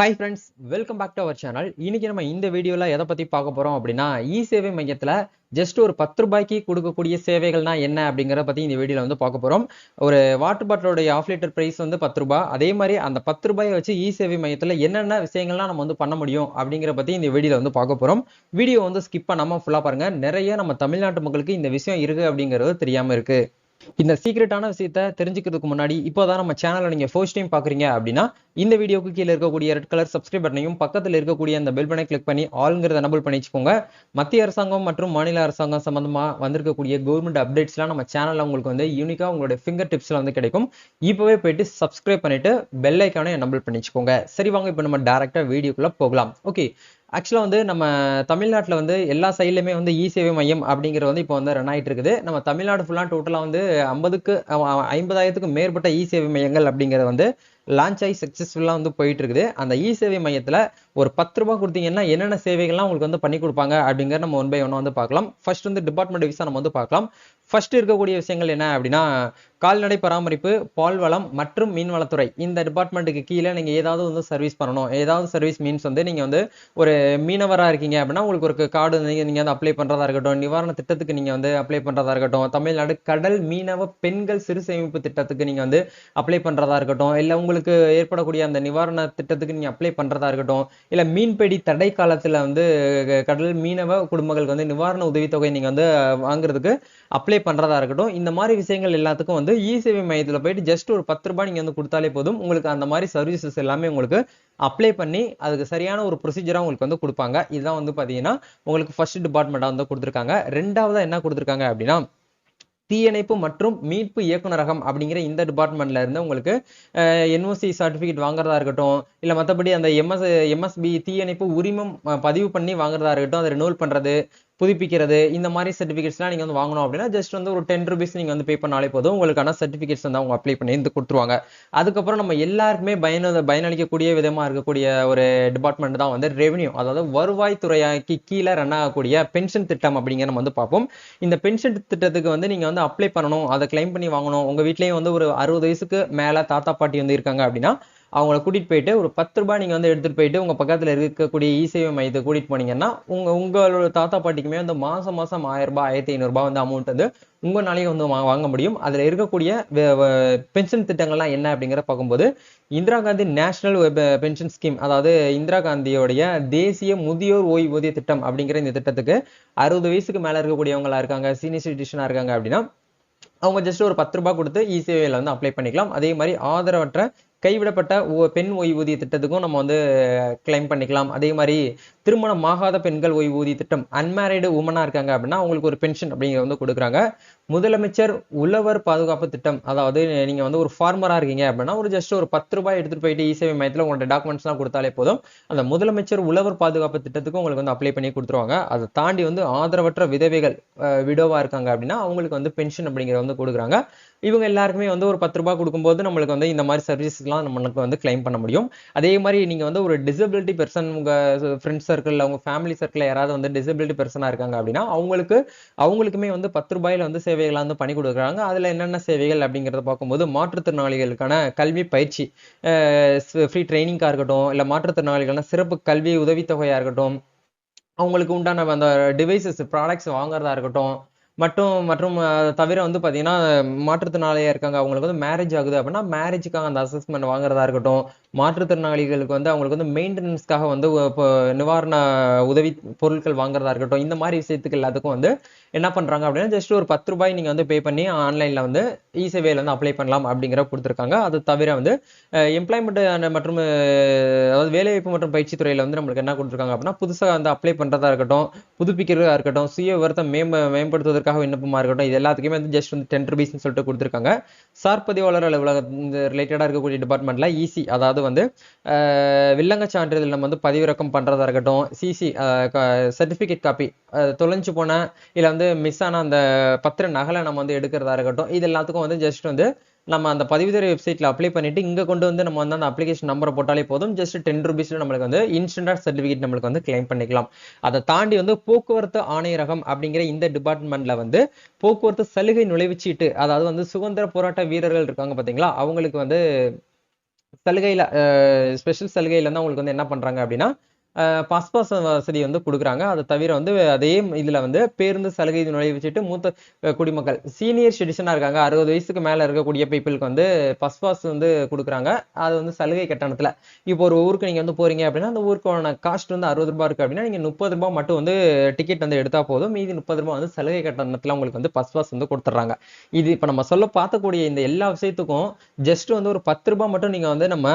Hi friends welcome back to our channel இன்னைக்கு நம்ம இந்த வீடியோவில் எதை பற்றி பார்க்க போகிறோம் அப்படின்னா இ சேவை மையத்தில் ஜஸ்ட் ஒரு பத்து ரூபாய்க்கு கொடுக்கக்கூடிய சேவைகள்னா என்ன அப்படிங்கிறத பற்றி இந்த வீடியோவில் வந்து பார்க்க போகிறோம் ஒரு வாட்டர் பாட்டிலோடைய ஆஃப் லிட்டர் ப்ரைஸ் வந்து பத்து ரூபாய். அதே மாதிரி அந்த பத்து ரூபாயை வச்சு இ சேவை மையத்தில் என்னென்ன விஷயங்கள்லாம் நம்ம வந்து பண்ண முடியும் அப்படிங்கிற பற்றி இந்த வீடியோவில் வந்து பார்க்க போகிறோம் வீடியோ வந்து ஸ்கிப் பண்ணாமல் ஃபுல்லாக பாருங்கள் நிறைய நம்ம தமிழ்நாட்டு மக்களுக்கு இந்த விஷயம் இருக்குது அப்படிங்கிறது தெரியாமல் இருக்குது இந்த சீக்ரெட்டான விஷயத்த தெரிஞ்சுக்கிறதுக்கு முன்னாடி இப்போதான் நம்ம சேனலை நீங்க ஃபர்ஸ்ட் டைம் பாக்குறீங்க அப்படின்னா இந்த வீடியோக்கு கீழே இருக்கக்கூடிய ரெட் கலர் சப்ஸ்கிரைப் பட்டனையும் பக்கத்தில் இருக்கக்கூடிய அந்த பெல் பட்டனை கிளிக் பண்ணி ஆளுங்கிறத எனபிள் பண்ணி வச்சுக்கோங்க. மத்திய அரசாங்கம் மற்றும் மாநில அரசாங்கம் சம்பந்தமா வந்திருக்கக்கூடிய கவர்மெண்ட் அப்டேட்ஸ்லாம் நம்ம சேனல்ல உங்களுக்கு வந்து யூனிக்கா உங்களுடைய ஃபிங்கர் டிப்ஸ்ல வந்து கிடைக்கும். இப்பவே போயிட்டு சப்ஸ்கிரைப் பண்ணிட்டு பெல் ஐக்கானை எனபிள் பண்ணி வச்சுக்கோங்க. சரி வாங்க இப்போ நம்ம டேரெக்டாக வீடியோக்குள்ள போகலாம். ஓகே ஆக்சுவலாக வந்து நம்ம தமிழ்நாட்டில் வந்து எல்லா சைட்லையுமே வந்து இ சேவை மையம் அப்படிங்கிறது வந்து இப்போ வந்து ரன் ஆகிட்டு இருக்குது நம்ம தமிழ்நாடு ஃபுல்லாக டோட்டலாக வந்து ஐம்பதுக்கு ஐம்பதாயிரத்துக்கும் மேற்பட்ட இ சேவை மையங்கள் அப்படிங்கிறது வந்து லான்ச் ஆகி சக்ஸஸ்ஃபுல்லாக வந்து போயிட்டு இருக்குது அந்த இ சேவை மையத்தில் ஒரு பத்து ரூபா கொடுத்தீங்கன்னா என்னென்ன சேவைகள்லாம் உங்களுக்கு வந்து பண்ணி கொடுப்பாங்க அப்படிங்கிற நம்ம ஒன் பை ஒன்னாக வந்து பார்க்கலாம். ஃபர்ஸ்ட் வந்து டிபார்ட்மெண்ட் விசா நம்ம வந்து பார்க்கலாம். ஃபர்ஸ்ட் இருக்கக்கூடிய விஷயங்கள் என்ன அப்படின்னா கால்நடை பராமரிப்பு பால்வளம் மற்றும் மீன்வளத்துறை. இந்த டிபார்ட்மெண்ட்டுக்கு கீழே நீங்கள் ஏதாவது வந்து சர்வீஸ் பண்ணணும். ஏதாவது சர்வீஸ் மீன்ஸ் வந்து நீங்கள் வந்து ஒரு மீனவராக இருக்கீங்க அப்படின்னா உங்களுக்கு ஒரு கார்டு நீங்கள் நீங்கள் வந்து அப்ளை பண்ணுறதா இருக்கட்டும் நிவாரண திட்டத்துக்கு நீங்கள் வந்து அப்ளை பண்ணுறதா இருக்கட்டும் தமிழ்நாடு கடல் மீனவ பெண்கள் சிறு சேமிப்பு திட்டத்துக்கு நீங்கள் வந்து அப்ளை பண்ணுறதா இருக்கட்டும் இல்லை உங்களுக்கு ஏற்படக்கூடிய அந்த நிவாரண திட்டத்துக்கு நீங்கள் அப்ளை பண்ணுறதா இருக்கட்டும் இல்லை மீன்பிடி தடை காலத்தில் வந்து கடல் மீனவ குடும்பங்களுக்கு வந்து நிவாரண உதவித்தொகை நீங்கள் வந்து வாங்குறதுக்கு அப்ளை பண்ணுறதா இருக்கட்டும் இந்த மாதிரி விஷயங்கள் எல்லாத்துக்கும் வந்து இ சேவை மையத்தில் போயிட்டு ஜஸ்ட் ஒரு பத்து ரூபாய் நீங்கள் வந்து கொடுத்தாலே போதும். உங்களுக்கு அந்த மாதிரி சர்வீசஸ் எல்லாமே உங்களுக்கு அப்ளை பண்ணி அதுக்கு சரியான ஒரு ப்ரொசீஜராக உங்களுக்கு வந்து கொடுப்பாங்க. இதுதான் வந்து பார்த்தீங்கன்னா உங்களுக்கு ஃபர்ஸ்ட் டிபார்ட்மெண்ட்டாக வந்து கொடுத்துருக்காங்க. ரெண்டாவதாக என்ன கொடுத்துருக்காங்க அப்படின்னா தீயணைப்பு மற்றும் மீட்பு இயக்குநரகம் அப்படிங்கிற இந்த டிபார்ட்மெண்ட்ல இருந்து உங்களுக்கு என்ஓசி சர்டிஃபிகேட் வாங்குறதா இருக்கட்டும் இல்லை மற்றபடி அந்த எம்எஸ் எம்எஸ்பி தீயணைப்பு உரிமம் பதிவு பண்ணி வாங்குறதா இருக்கட்டும் அதை ரினோல் பண்றது புதுப்பிக்கிறது இந்த மாதிரி சர்டிஃபிகேட்ஸ்லாம் நீங்கள் வந்து வாங்கணும் அப்படின்னா ஜஸ்ட் வந்து ஒரு டென் ருபீஸ் நீங்கள் வந்து பே பண்ணாலே போதும். உங்களுக்கான சர்டிஃபிகேட்ஸ் வந்து அவங்க அப்ளை பண்ணி வந்து கொடுத்துருவாங்க. அதுக்கப்புறம் நம்ம எல்லாருக்குமே பயன பயனளிக்கக்கூடிய விதமாக இருக்கக்கூடிய ஒரு டிபார்ட்மெண்ட் தான் வந்து ரெவன்யூ அதாவது வருவாய் துறையாக்கி கீழே ரன் ஆகக்கூடிய பென்ஷன் திட்டம் அப்படிங்கிற நம்ம வந்து பார்ப்போம். இந்த பென்ஷன் திட்டத்துக்கு வந்து நீங்கள் வந்து அப்ளை பண்ணணும். அதை கிளைம் பண்ணி வாங்கணும். உங்கள் வீட்லேயும் வந்து ஒரு அறுபது வயசுக்கு மேலே தாத்தா பாட்டி வந்து இருக்காங்க அப்படின்னா அவங்கள கூட்டிகிட்டு போயிட்டு ஒரு பத்து ரூபாய் நீங்கள் வந்து எடுத்துகிட்டு போயிட்டு உங்கள் பக்கத்தில் இருக்கக்கூடிய இ சேவை மையத்தை கூட்டிகிட்டு போனீங்கன்னா உங்கள் உங்களோட தாத்தா பாட்டிக்குமே வந்து மாதம் மாதம் ஆயிரம் ஆயிரத்தி ஐநூறுரூபா வந்து அமௌண்ட் வந்து உங்களாலேயே வந்து வாங்க முடியும். அதில் இருக்கக்கூடிய பென்ஷன் திட்டங்கள்லாம் என்ன அப்படிங்கிற பார்க்கும்போது Indira Gandhi national pension scheme அதாவது இந்திரா காந்தியோடைய தேசிய முதியோர் ஓய்வூதிய திட்டம் அப்படிங்கிற இந்த திட்டத்துக்கு அறுபது வயசுக்கு மேலே இருக்கக்கூடியவங்களா இருக்காங்க சீனியர் சிட்டிசனாக இருக்காங்க அப்படின்னா அவங்க ஜஸ்ட் ஒரு பத்து ரூபாய் கொடுத்து இ சேவையில் வந்து அப்ளை பண்ணிக்கலாம். அதே மாதிரி ஆதரவற்ற கைவிடப்பட்ட பெண் ஓய்வூதிய திட்டத்துக்கும் நம்ம வந்து கிளைம் பண்ணிக்கலாம். அதே மாதிரி திருமணம் ஆகாத பெண்கள் ஓய்வூதிய திட்டம். அன்மேரிடு உமனா இருக்காங்க அப்படின்னா அவங்களுக்கு ஒரு பென்ஷன் அப்படிங்கிற வந்து கொடுக்குறாங்க. முதலமைச்சர் உழவர் பாதுகாப்பு திட்டம். அதாவது நீங்க வந்து ஒரு ஃபார்மரா இருக்கீங்க அப்படின்னா ஒரு ஜஸ்ட் ஒரு பத்து ரூபாய் எடுத்துட்டு போயிட்டு இசேவை மையத்தில் உங்களோட டாக்குமெண்ட்ஸ்லாம் கொடுத்தாலே போதும். அந்த முதலமைச்சர் உழவர் பாதுகாப்பு திட்டத்துக்கு உங்களுக்கு வந்து அப்ளை பண்ணி கொடுத்துருவாங்க. அதை தாண்டி வந்து ஆதரவற்ற விதவைகள் விடோவா இருக்காங்க அப்படின்னா அவங்களுக்கு வந்து பென்ஷன் அப்படிங்கிற வந்து கொடுக்குறாங்க. இவங்க எல்லாருக்குமே வந்து ஒரு பத்து ரூபாய் கொடுக்கும்போது நம்மளுக்கு வந்து இந்த மாதிரி சர்வீஸ்லாம் நம்மளுக்கு வந்து கிளைம் பண்ண முடியும். அதே மாதிரி நீங்க வந்து ஒரு டிசபிலிட்டி பெர்சன் உங்க ஃப்ரெண்ட்ஸ் சர்க்கிள் அவங்க ஃபேமிலி சர்க்கிள் யாராவது வந்து டிசபிலிட்டி பர்சனாக இருக்காங்க அப்படின்னா அவங்களுக்கு அவங்களுக்குமே வந்து பத்து ரூபாயில வந்து சேவைகளை வந்து பண்ணி கொடுக்குறாங்க. அதில் என்னென்ன சேவைகள் அப்படிங்கிறத பார்க்கும்போது மாற்றுத்திறனாளிகளுக்கான கல்வி பயிற்சி ஃப்ரீ ட்ரைனிங்காக இருக்கட்டும் இல்லை மாற்றுத்திறனாளிகளான சிறப்பு கல்வி உதவித்தொகையாக இருக்கட்டும் அவங்களுக்கு உண்டான அந்த டிவைசஸ் ப்ராடக்ட்ஸ் வாங்குறதா இருக்கட்டும் மற்றும் மற்றும் தவிர வந்து பார்த்தீங்கன்னா மாற்றுத்திறனாளியாக இருக்காங்க அவங்களுக்கு வந்து மேரேஜ் ஆகுது அப்படின்னா மேரேஜுக்காக அந்த அசஸ்மெண்ட் வாங்குறதா இருக்கட்டும் மாற்றுத்திறனாளிகளுக்கு வந்து அவங்களுக்கு வந்து மெயின்டெனன்ஸ்க்காக வந்து இப்போ நிவாரண உதவி பொருட்கள் வாங்குறதா இருக்கட்டும் இந்த மாதிரி விஷயத்துக்கு எல்லாத்துக்கும் வந்து என்ன பண்ணுறாங்க அப்படின்னா ஜஸ்ட் ஒரு பத்து ரூபாய் நீங்கள் வந்து பே பண்ணி ஆன்லைனில் வந்து இ சேவையில் வந்து அப்ளை பண்ணலாம் அப்படிங்கிற கொடுத்துருக்காங்க. அது தவிர வந்து எம்ப்ளாய்மெண்ட் மற்றும் அதாவது வேலைவாய்ப்பு மற்றும் பயிற்சி துறையில் வந்து நம்மளுக்கு என்ன கொடுத்துருக்காங்க அப்படின்னா புதுசாக வந்து அப்ளை பண்ணுறதா இருக்கட்டும் புதுப்பிக்கிறதா இருக்கட்டும் சுய விவரத்தை மேம்ப மேம்படுத்துவதற்காக விண்ணப்பமாக இருக்கட்டும் இது எல்லாத்துக்குமே வந்து ஜஸ்ட் வந்து டென் ருபீஸ்னு சொல்லிட்டு கொடுத்துருக்காங்க. சார் பதிவாளர் அலுவலக இந்த ரிலேட்டடாக இருக்கக்கூடிய டிபார்ட்மெண்ட்டில் ஈஸி அதாவது வந்து வில்லங்க சான்றிதழ் நம்ம வந்து பதிவிறக்கம் பண்ணுறதா இருக்கட்டும் சிசி சர்டிஃபிகேட் காப்பி தொலைஞ்சு போன இல்லை வந்து மிஸ் ஆன அந்த பத்திர நகலை நம்ம வந்து எடுக்கிறதா இருக்கட்டும் இது எல்லாத்துக்கும் வந்து ஜஸ்ட் வந்து நம்ம அந்த பதிவுத்துறை வெப்சைட்ல அப்ளை பண்ணிட்டு இங்க கொண்டு வந்து நம்ம வந்து அந்த அப்ளிகேஷன் நம்பரை போட்டாலே போதும். ஜஸ்ட் டென் ருபீஸ்ல நம்மளுக்கு வந்து இன்ஸ்டன்டா சர்டிபிகேட் நம்மளுக்கு வந்து கிளைம் பண்ணிக்கலாம். அதை தாண்டி வந்து போக்குவரத்து ஆணையரகம் அப்படிங்கிற இந்த டிபார்ட்மெண்ட்ல வந்து போக்குவரத்து சலுகை நுழைவுச்சீட்டு அதாவது வந்து சுதந்திர போராட்ட வீரர்கள் இருக்காங்க பாத்தீங்களா அவங்களுக்கு வந்து சலுகையில் ஸ்பெஷல் சலுகையில் வந்து அவங்களுக்கு வந்து என்ன பண்ணுறாங்க அப்படின்னா பாஸ் பாஸ் வசதி வந்து கொடுக்குறாங்க. அதை தவிர வந்து அதே இதில் வந்து பேருந்து சலுகை நுழைவிச்சிட்டு மூத்த குடிமக்கள். சீனியர் சிட்டிசனாக இருக்காங்க. அறுபது வயசுக்கு மேலே இருக்கக்கூடிய பீப்புளுக்கு வந்து பஸ் பாஸ் வந்து கொடுக்குறாங்க. அது வந்து சலுகை கட்டணத்தில். இப்போ ஒரு ஊருக்கு நீங்கள் வந்து போறீங்க அப்படின்னா அந்த ஊருக்கான காஸ்ட் வந்து அறுபது ரூபாய் இருக்குது அப்படின்னா நீங்கள் முப்பது ரூபாய் மட்டும் வந்து டிக்கெட் வந்து எடுத்தால் போதும். மீதி முப்பது ரூபாய் வந்து சலுகை கட்டணத்தில் உங்களுக்கு வந்து பஸ் பாஸ் வந்து கொடுத்துட்றாங்க இது இப்போ நம்ம சொல்ல பார்த்தக்கூடிய இந்த எல்லா விஷயத்துக்கும் ஜஸ்ட் வந்து ஒரு பத்து ரூபாய் மட்டும் நீங்கள் வந்து நம்ம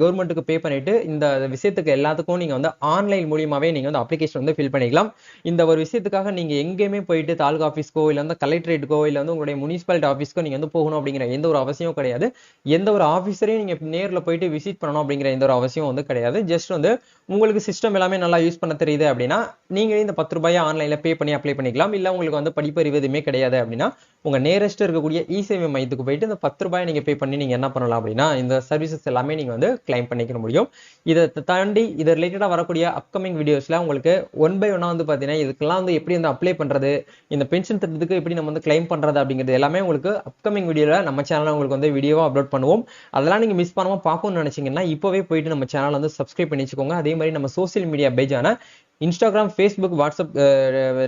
கவர்மெண்ட்டுக்கு பே பண்ணிட்டு இந்த விஷயத்துக்கு எல்லாத்துக்கும் நீங்கள் வந்து ஆன்லைன் மூலியமாவே நீங்கள் வந்து அப்ளிகேஷன் வந்து ஃபில் பண்ணிக்கலாம். இந்த ஒரு விஷயத்துக்காக நீங்கள் எங்கேயுமே போயிட்டு தாலுகா ஆஃபீஸ்க்கோ இல்லை வந்து கலெக்டரேட்டுக்கோ இல்லை வந்து உங்களுடைய முனிசிபாலிட்டி ஆஃபீஸ்க்கோ நீங்கள் வந்து போகணும் அப்படிங்கிற எந்த ஒரு அவசியமும் கிடையாது. எந்த ஒரு ஆஃபீஸரையும் நீங்கள் நேரில் போயிட்டு விசிட் பண்ணணும் அப்படிங்கிற எந்த ஒரு அவசியம் வந்து கிடையாது. ஜஸ்ட் வந்து உங்களுக்கு சிஸ்டம் எல்லாமே நல்லா யூஸ் பண்ண தெரியுது அப்படின்னா நீங்களே இந்த பத்து ரூபாயை ஆன்லைனில் பே பண்ணி அப்ளை பண்ணிக்கலாம். இல்லை உங்களுக்கு வந்து படிப்பறிவு எதுவுமே கிடையாது அப்படின்னா உங்கள் நேரஸ்ட் இருக்கக்கூடிய இசேவை மையத்துக்கு போயிட்டு இந்த பத்து ரூபாயை நீங்கள் பே பண்ணி நீங்கள் என்ன பண்ணலாம் அப்படின்னா இந்த சர்வீசஸ் எல்லாமே நீங்கள் வந்து கிளைம் பண்ணிக்க முடியும். இதை தாண்டி இது ரிலேட்டடாக வரக்கூடிய அப்கமிங் வீடியோஸில் உங்களுக்கு ஒன் பை ஒன்னாக வந்து பார்த்தீங்கன்னா இதுக்கெல்லாம் வந்து எப்படி வந்து அப்ளை பண்ணுறது இந்த பென்ஷன் திட்டத்துக்கு எப்படி நம்ம வந்து கிளைம் பண்ணுறது அப்படிங்கிறது எல்லாமே உங்களுக்கு அப்கமிங் வீடியோவில் நம்ம சேனலில் உங்களுக்கு வந்து வீடியோவாக அப்லோட் பண்ணுவோம். அதெல்லாம் நீங்கள் மிஸ் பண்ணாமல் பார்க்கணும்னு நினச்சிங்கன்னா இப்போவே போயிட்டு நம்ம சேனல் வந்து சப்ஸ்கிரைப் பண்ணி வச்சுக்கோங்க. அதே மாதிரி நம்ம சோசியல் மீடியா பேஜான இன்ஸ்டாகிராம் ஃபேஸ்புக் வாட்ஸ்அப்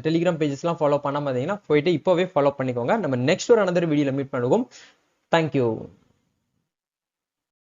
டெலிகிராம் பேஜஸ்லாம் ஃபாலோ பண்ணாம இருந்தீங்கன்னா போயிட்டு இப்போவே ஃபாலோ பண்ணிக்கோங்க. நம்ம நெக்ஸ்ட் ஒரு அனதர் வீடியோவில் மீட் பண்ணுவோம். தேங்க்யூ